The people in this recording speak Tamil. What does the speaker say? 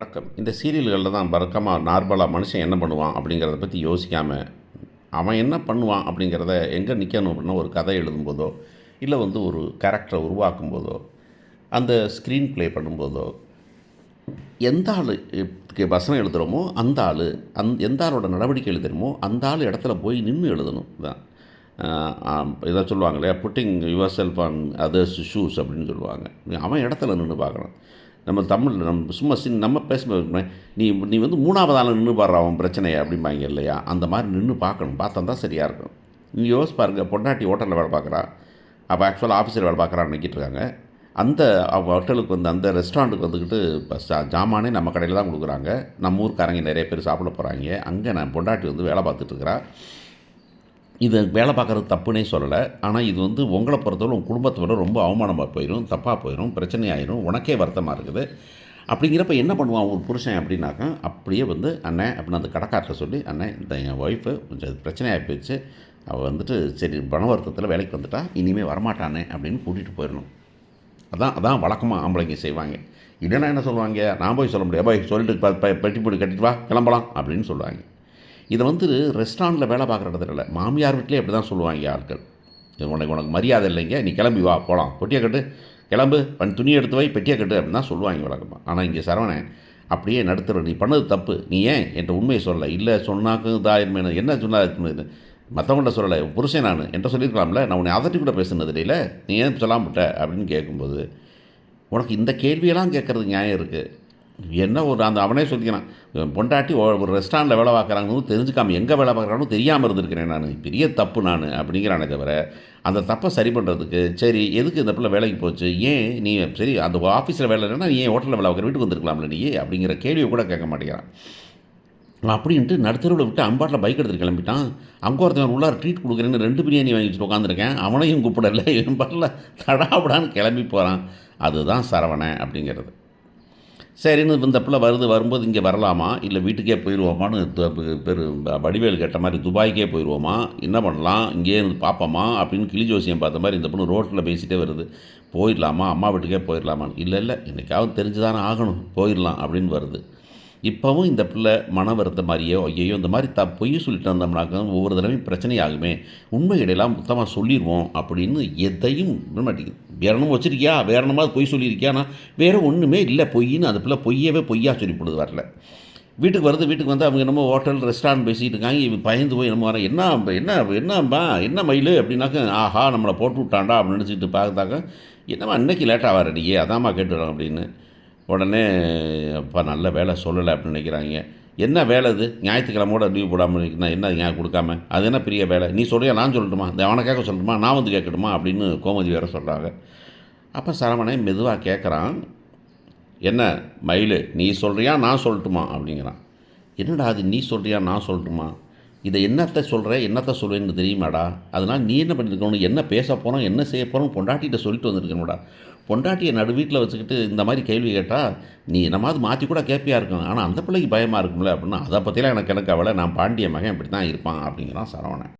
வணக்கம். இந்த சீரியல்களில் தான் வழக்கமாக நார்மலாக மனுஷன் என்ன பண்ணுவான் அப்படிங்கிறத பற்றி யோசிக்காமல் அவன் என்ன பண்ணுவான் அப்படிங்கிறத எங்கே நிற்கணும் அப்படின்னா ஒரு கதை எழுதும்போதோ இல்லை வந்து ஒரு கேரக்டரை உருவாக்கும் போதோ அந்த ஸ்க்ரீன் ப்ளே பண்ணும்போதோ எந்த ஆளுக்கு வசனம் எழுதுகிறோமோ அந்த ஆள் அந் எந்த ஆளோட நடவடிக்கை எழுதுகிறோமோ அந்த ஆள் இடத்துல போய் நின்று எழுதணும். தான் இதை சொல்லுவாங்க இல்லையா? Putting yourself on others shoes அப்படின்னு சொல்லுவாங்க. அவன் இடத்துல நின்று பார்க்கணும். நம்ம தமிழ் நம்ம சும்மா சின் நம்ம பேசும்போது நீ நீ வந்து மூணாவது ஆள் நின்று பாடுற அவன் பிரச்சனையை அப்படிம்பாங்க இல்லையா? அந்த மாதிரி நின்று பார்க்கணும். பார்த்தா தான் சரியாக இருக்கும். நீ யோசி பாருங்க பொண்டாட்டி ஹோட்டலில் வேலை பார்க்குறா. அப்போ ஆக்சுவலாக ஆஃபீஸில் வேலை பார்க்குறான்னு நினைக்கிட்டு இருக்காங்க. அந்த ஹோட்டலுக்கு வந்து அந்த ரெஸ்டாரண்ட்டுக்கு வந்துக்கிட்டு இப்போ சா ஜாமானே நம்ம கடையில் தான் கொடுக்குறாங்க. நம்ம ஊருக்காரங்க நிறைய பேர் சாப்பிட போகிறாங்க அங்கே நான் பொண்டாட்டி வந்து வேலை பார்த்துட்டு இது வேலை பார்க்குறது தப்புனே சொல்லலை. ஆனால் இது வந்து உங்களை பொறுத்தவரை உங்கள் குடும்பத்தோட ரொம்ப அவமானமாக போயிடும் தப்பாக போயிடும் பிரச்சனை ஆயிரும் உனக்கே வருத்தமாக இருக்குது. அப்படிங்கிறப்ப என்ன பண்ணுவான் ஒரு புருஷன் அப்படின்னாக்கா அப்படியே வந்து அண்ணன் அப்படின்னு அந்த கடைக்கார்ட்ட சொல்லி அண்ணன் இந்த என் ஒய்ஃபு கொஞ்சம் பிரச்சனையாக போயிடுச்சு. அவள் வந்துட்டு சரி பண வருத்தத்தில் வேலைக்கு வந்துட்டா இனிமேல் வரமாட்டானே அப்படின்னு கூட்டிகிட்டு போயிடணும். அதான் அதான் வழக்கமாக ஆம்பளைங்க செய்வாங்க. இல்லைன்னா என்ன சொல்லுவாங்க? நான் போய் சொல்ல முடியாது. போய் சொல்லிட்டு பெட்டி போட்டு கட்டிட்டு வா கிளம்பலாம் அப்படின்னு சொல்லுவாங்க. இதை வந்து ரெஸ்டாரண்ட்டில் வேலை பார்க்குற இடத்துல இல்லை. மாமியார் வீட்டிலே அப்படி தான் சொல்லுவாங்க ஆட்கள். உனக்கு உனக்கு மரியாதை இல்லைங்க நீ கிளம்பி வா போகலாம் பொட்டியை கட்டு. கிளம்பு பண் துணி எடுத்து வை பெட்டியை கட்டு அப்படின்னு தான் சொல்லுவாங்க வழக்கமாக ஆனால் இங்கே சரவணன் அப்படியே நடுத்துற நீ பண்ணது தப்பு. நீ ஏன் என்கிட்ட உண்மையை சொல்லலை? இல்லை சொன்னாக்கும் இதாயிருமே என்ன சொன்னா மற்றவங்கள்ட்ட சொல்லலை. புருஷன் நான் என்கிட்ட சொல்லியிருக்கலாம்ல நான் உன்னை அதட்டி கூட பேசுனது இல்லையில. நீ ஏன் சொல்லாம விட்ட? அப்படின்னு கேட்கும்போது உனக்கு இந்த கேள்வியெல்லாம் கேட்குறது நியாயம் இருக்குது என்ன ஒரு அந்த அவனே சொல்லிக்கிறான் பொண்டாட்டி ஒரு ரெஸ்டாரண்ட்டில் வேலை பார்க்குறாங்கன்னு தெரிஞ்சுக்காம எங்கே வேலை பார்க்குறான்னு தெரியாமல் இருந்திருக்கிறேன் நான். பெரிய தப்பு நான் அப்படிங்கிறானே தவிர அந்த தப்பை சரி பண்ணுறதுக்கு சரி எதுக்கு இந்த பிள்ளை வேலைக்கு போச்சு? ஏன் நீ சரி அந்த ஆஃபீஸில் வேலை இல்லைன்னா நீ ஏன் ஹோட்டலில் வேலை பார்க்குற? வீட்டுக்கு வந்திருக்கலாம்ல நீ? அப்படிங்கிற கேள்வியை கூட கேட்க மாட்டேங்கிறான். அப்படின்ட்டு நடுத்தருவில் விட்டு அம்பாட்டில் பைக் எடுத்து கிளம்பிட்டான். அங்கே ஒருத்தன் உள்ளார ட்ரீட் கொடுக்குறேன்னு ரெண்டு பிரியாணி வாங்கி உட்காந்துருக்கேன் அவனையும் கூப்பிடல. என் பாட்டில் தடாபடான்னு கிளம்பி போகிறான் அதுதான் சரவணன் அப்படிங்கிறது. சரின்னு இந்த பிள்ளை வருது வரும்போது இங்கே வரலாமா? இல்லை வீட்டுக்கே போயிடுவோமான்னு பெரு வடிவேல் கேட்ட மாதிரி துபாய்க்கே போயிடுவோமா? என்ன பண்ணலாம்? இங்கேயே இருந்து பார்ப்போமா? அப்படின்னு கிளி ஜோசியம் பார்த்த மாதிரி இந்த பொண்ணு ரோட்டில் பேசிகிட்டே வருது. போயிடலாமா? அம்மா வீட்டுக்கே போயிடலாமான்னு. இல்லை இல்லை என்னைக்காவது தெரிஞ்சு தானே ஆகணும். போயிடலாம் அப்படின்னு வருது. இப்போவும் இந்த பிள்ளை மன வருத்த மாதிரியோ ஐயோ இந்த மாதிரி த பொய் சொல்லிட்டு வந்தோம்னாக்கா ஒவ்வொரு தடவையும் பிரச்சனையாகுமே. உண்மையிடையெல்லாம் மொத்தமாக சொல்லிடுவோம் அப்படின்னு எதையும் விட மாட்டேங்குது. வேறணும் வேற என்னமாவது பொய் சொல்லியிருக்கியானா வேறு ஒன்றுமே இல்லை. பொய்ன்னு அந்த பிள்ளை பொய்யவே பொய்யா சொல்லிப்படுது வரல. வீட்டுக்கு வருது வீட்டுக்கு வந்து அவங்க என்னமோ ஹோட்டல் ரெஸ்டாரண்ட் பேசிகிட்டு இருக்காங்க. இவன் பயந்து போய் என்னமோ வர என்ன என்ன என்னப்பா என்ன மயில்? அப்படின்னாக்க ஆஹா நம்மளை போட்டு விட்டான்டா அப்படின்னு நினச்சிட்டு பார்த்தாக்க என்னம்மா இன்னைக்கு லேட்டாக வர நீ? அதாம்மா கேட்டுடுறோம் அப்படின்னு உடனே அப்பா நல்ல வேலை சொல்லலை அப்படின்னு நினைக்கிறாங்க. என்ன வேலை இது? ஞாயிற்றுக்கிழமோட லீவ் போடாமல் இருக்குன்னா என்ன ஞாபகம் கொடுக்காம? அது என்ன பெரிய வேலை? நீ சொல்றியா? நான் சொல்லட்டுமா? இந்த அவனை கேட்க சொல்லட்டுமா? நான் வந்து கேட்கட்டுமா? அப்படின்னு கோமதி வேற சொல்கிறாங்க அப்போ சரவணன் மெதுவாக கேட்குறான். என்ன மயில் நீ சொல்கிறியா நான் சொல்லட்டுமா? அப்படிங்கிறான். என்னடா அது? நீ சொல்கிறியா நான் சொல்லட்டுமா? இதை என்னத்தை சொல்கிற என்னத்தை சொல்வேன்னு தெரியுமாடா? அதனால் நீ என்ன பண்ணியிருக்கணும் என்ன பேச போகிறோம் என்ன செய்ய போகிறோம் பொண்டாட்டிகிட்ட சொல்லிட்டு வந்திருக்கணும்டா. பொண்டாட்டியை நடு வீட்டில் வச்சுக்கிட்டு இந்த மாதிரி கேள்வி கேட்டால் நீ என்னமாவது மாற்றி கூட கேட்பியா இருக்கும் ஆனால் அந்த பிள்ளைக்கு பயமாக இருக்கும்ல அப்படின்னா அதை பற்றிலாம் எனக்கு எனக்கு அவளை நான் பாண்டிய மகன் இப்படி தான் இருப்பான் அப்படிங்கிறான் சரவணன்.